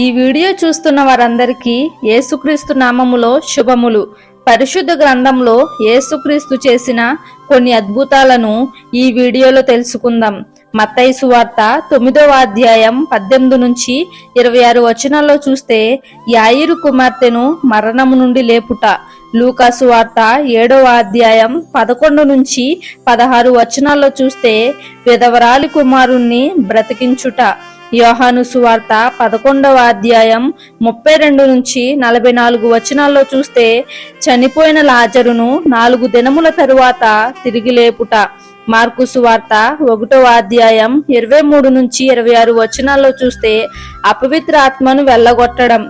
ఈ వీడియో చూస్తున్న వారందరికీ యేసుక్రీస్తు నామములో శుభములు. పరిశుద్ధ గ్రంథంలో యేసుక్రీస్తు చేసిన కొన్ని అద్భుతాలను ఈ వీడియోలో తెలుసుకుందాం. మత్తయి సువార్త తొమ్మిదవ అధ్యాయం పద్దెనిమిది నుంచి ఇరవై ఆరు వచనాల్లో చూస్తే యాయిరు కుమార్తెను మరణము నుండి లేపుట. లూకాసు వార్త ఏడవ అధ్యాయం పదకొండు నుంచి పదహారు వచనాల్లో చూస్తే విధవరాలి కుమారుణ్ణి బ్రతికించుట. యోహాను సువార్త పదకొండవ అధ్యాయం ముప్పై రెండు నుంచి నలభై నాలుగు వచనాల్లో చూస్తే చనిపోయిన లాజరును నాలుగు దినముల తరువాత తిరిగి లేపుట. మార్కు సువార్త ఒకటవ అధ్యాయం ఇరవై మూడు నుంచి ఇరవై ఆరు వచనాల్లో చూస్తే అపవిత్ర ఆత్మను వెళ్ళగొట్టడం.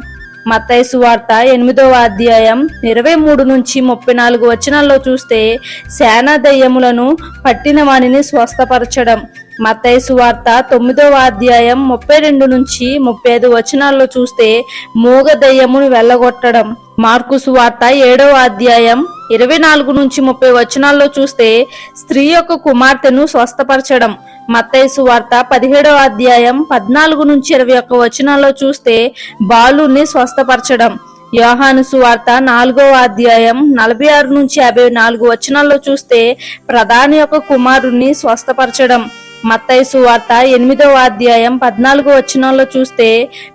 మత్తయి సువార్త ఎనిమిదవ అధ్యాయం ఇరవై మూడు నుంచి ముప్పై నాలుగు వచనాల్లో చూస్తే శానా దయ్యములను పట్టిన వాణిని స్వస్థపరచడం. మత్తయి సువార్త తొమ్మిదవ అధ్యాయం ముప్పై రెండు నుంచి ముప్పై ఐదు వచనాల్లో చూస్తే మూగ దయ్యమును వెళ్ళగొట్టడం. మార్కు సువార్త ఏడవ అధ్యాయం ఇరవై నాలుగు నుంచి ముప్పై వచనాల్లో చూస్తే స్త్రీ యొక్క కుమార్తెను స్వస్థపరచడం. మత్తయి సువార్త పదిహేడవ అధ్యాయం పద్నాలుగు నుంచి ఇరవై ఒక్క వచనాల్లో చూస్తే బాలుని స్వస్థపరచడం. యోహాను సువార్త నాలుగవ అధ్యాయం నలభై ఆరు నుంచి యాభై నాలుగు వచనాల్లో చూస్తే ప్రధాని యొక్క కుమారుణ్ణి స్వస్థపరచడం. మత్తయి సువార్త ఎనిమిదవ అధ్యాయం పద్నాలుగు వచనాల్లో చూస్తే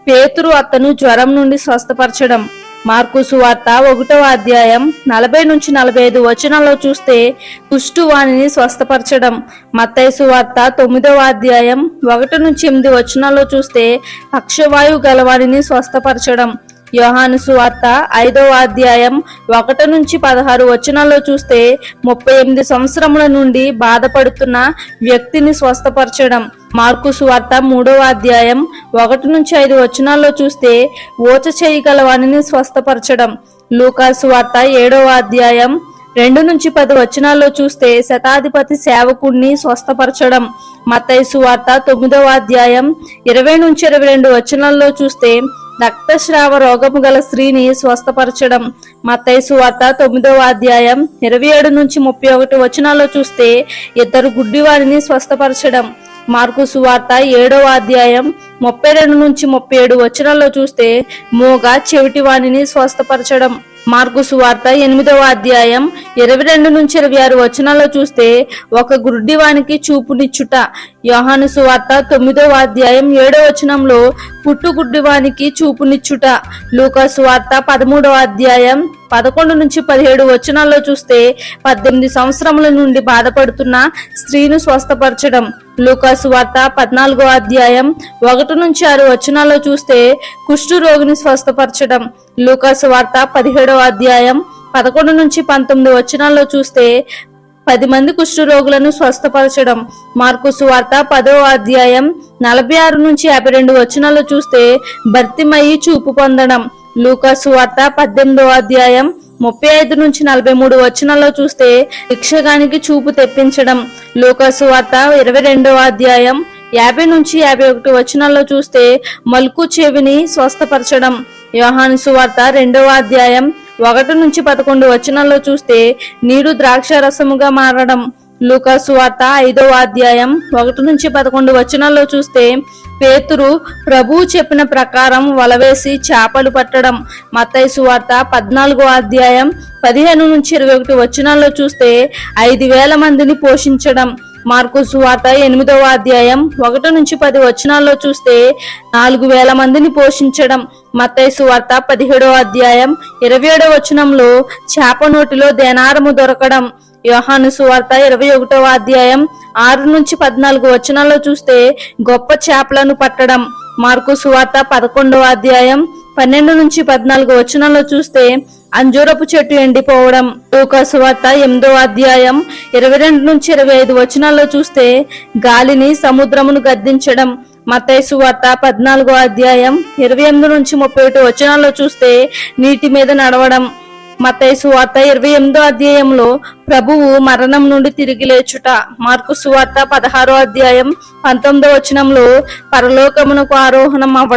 పేతురు అతను జ్వరం నుండి స్వస్థపరచడం. మార్కు సువార్త ఒకటవ అధ్యాయం నలభై నుంచి నలభై ఐదు వచనాల్లో చూస్తే కుష్టు వాణిని స్వస్థపరచడం. మత్తయి సువార్త తొమ్మిదవ అధ్యాయం ఒకటి నుంచి ఎనిమిది వచనాల్లో చూస్తే పక్షవాయువు గలవాణిని స్వస్థపరచడం. యోహాను సువార్త ఐదవ అధ్యాయం ఒకటి నుంచి పదహారు వచనాల్లో చూస్తే ముప్పై ఎనిమిది సంవత్సరముల నుండి బాధపడుతున్న వ్యక్తిని స్వస్థపరచడం. మార్కు సువార్త మూడవ అధ్యాయం ఒకటి నుంచి ఐదు వచనాల్లో చూస్తే ఓచ చేయగల వాణిని స్వస్థపరచడం. లూకా సువార్త ఏడవ అధ్యాయం రెండు నుంచి పది వచనాల్లో చూస్తే శతాధిపతి సేవకుణ్ణి స్వస్థపరచడం. మతైసు వార్త తొమ్మిదవ అధ్యాయం ఇరవై నుంచి ఇరవై రెండు వచనాల్లో చూస్తే రక్తస్రావ రోగము గల స్త్రీని స్వస్థపరచడం. మతైసు సువార్త తొమ్మిదవ అధ్యాయం ఇరవై ఏడు నుంచి ముప్పై ఒకటి వచనాల్లో చూస్తే ఇద్దరు గుడ్డివారిని స్వస్థపరచడం. మార్కు సువార్త ఏడవ అధ్యాయం ముప్పై రెండు నుంచి ముప్పై ఏడు వచనాల్లో చూస్తే మూగ చెవిటి వాణిని స్వస్థపరచడం. మార్కు సువార్త ఎనిమిదవ అధ్యాయం ఇరవై రెండు నుంచి ఇరవై ఆరు వచనాల్లో చూస్తే ఒక గుడ్డివానికి చూపునిచ్చుట. యోహాను సువార్త తొమ్మిదవ అధ్యాయం ఏడవ వచనంలో పుట్టు గుడ్డివానికి చూపునిచ్చుట. లూకా సువార్త పదమూడవ అధ్యాయం పదకొండు నుంచి పదిహేడు వచనాల్లో చూస్తే పద్దెనిమిది సంవత్సరముల నుండి బాధపడుతున్న స్త్రీను స్వస్థపరచడం. లూకాసు వార్త పద్నాలుగో అధ్యాయం ఒకటి నుంచి ఆరు వచనాల్లో చూస్తే కుష్టు రోగిని స్వస్థపరచడం. లూకాసు వార్త పదిహేడవ అధ్యాయం పదకొండు నుంచి పంతొమ్మిది వచనాల్లో చూస్తే పది మంది కుష్టు రోగులను స్వస్థపరచడం. మార్కు సువార్త పదవ అధ్యాయం నలభై ఆరు నుంచి యాభై రెండు వచనాల్లో చూస్తే భర్తిమయ్యి చూపు పొందడం. లూకాసు వార్త పద్దెనిమిదో అధ్యాయం ముప్పై ఐదు నుంచి నలభై మూడు వచనాల్లో చూస్తే భిక్షగానికి చూపు తెప్పించడం. లోకసు వార్త ఇరవై రెండవ అధ్యాయం యాభై నుంచి యాభై ఒకటి వచనాల్లో చూస్తే మల్కు చెవిని స్వస్థపరచడం. యోహాను సువార్త రెండవ అధ్యాయం ఒకటి నుంచి పదకొండు వచనాల్లో చూస్తే నీరు ద్రాక్ష రసముగా మారడం. లూకాసు వార్త ఐదవ అధ్యాయం ఒకటి నుంచి పదకొండు వచనాల్లో చూస్తే పేతురు ప్రభువు చెప్పిన ప్రకారం వలవేసి చేపలు పట్టడం. మత్తయి సువార్త పద్నాలుగో అధ్యాయం పదిహేను నుంచి ఇరవై ఒకటి వచనాల్లో చూస్తే ఐదు వేల మందిని పోషించడం. మార్కు సువార్త ఎనిమిదవ అధ్యాయం ఒకటి నుంచి పది వచనాల్లో చూస్తే నాలుగు వేల మందిని పోషించడం. మత్తయి సువార్త పదిహేడవ అధ్యాయం ఇరవై ఏడవ వచనంలో చేప నోటిలో దేనారము దొరకడం. యోహాను సువార్త ఇరవై ఒకటవ అధ్యాయం ఆరు నుంచి పద్నాలుగు వచనాల్లో చూస్తే గొప్ప చేపలను పట్టడం. మార్కు సువార్త పదకొండవ అధ్యాయం పన్నెండు నుంచి పద్నాలుగు వచనాల్లో చూస్తే అంజూరపు చెట్టు ఎండిపోవడం. లూకా సువార్త ఎనిమిదో అధ్యాయం ఇరవై రెండు నుంచి ఇరవై ఐదు వచనాల్లో చూస్తే గాలిని సముద్రమును గద్దించడం. మత్తయి సువార్త పద్నాలుగో అధ్యాయం ఇరవై ఎనిమిది నుంచి ముప్పై ఒకటి వచనాల్లో చూస్తే నీటి మీద నడవడం. మతయ సువార్త ఇరవై ఎనిమిదో అధ్యాయంలో ప్రభువు మరణం నుండి తిరిగి లేచుట. మార్కు సువార్త పదహారో అధ్యాయం పంతొమ్మిదో వచనంలో పరలోకమునకు ఆరోహణం అవ్వ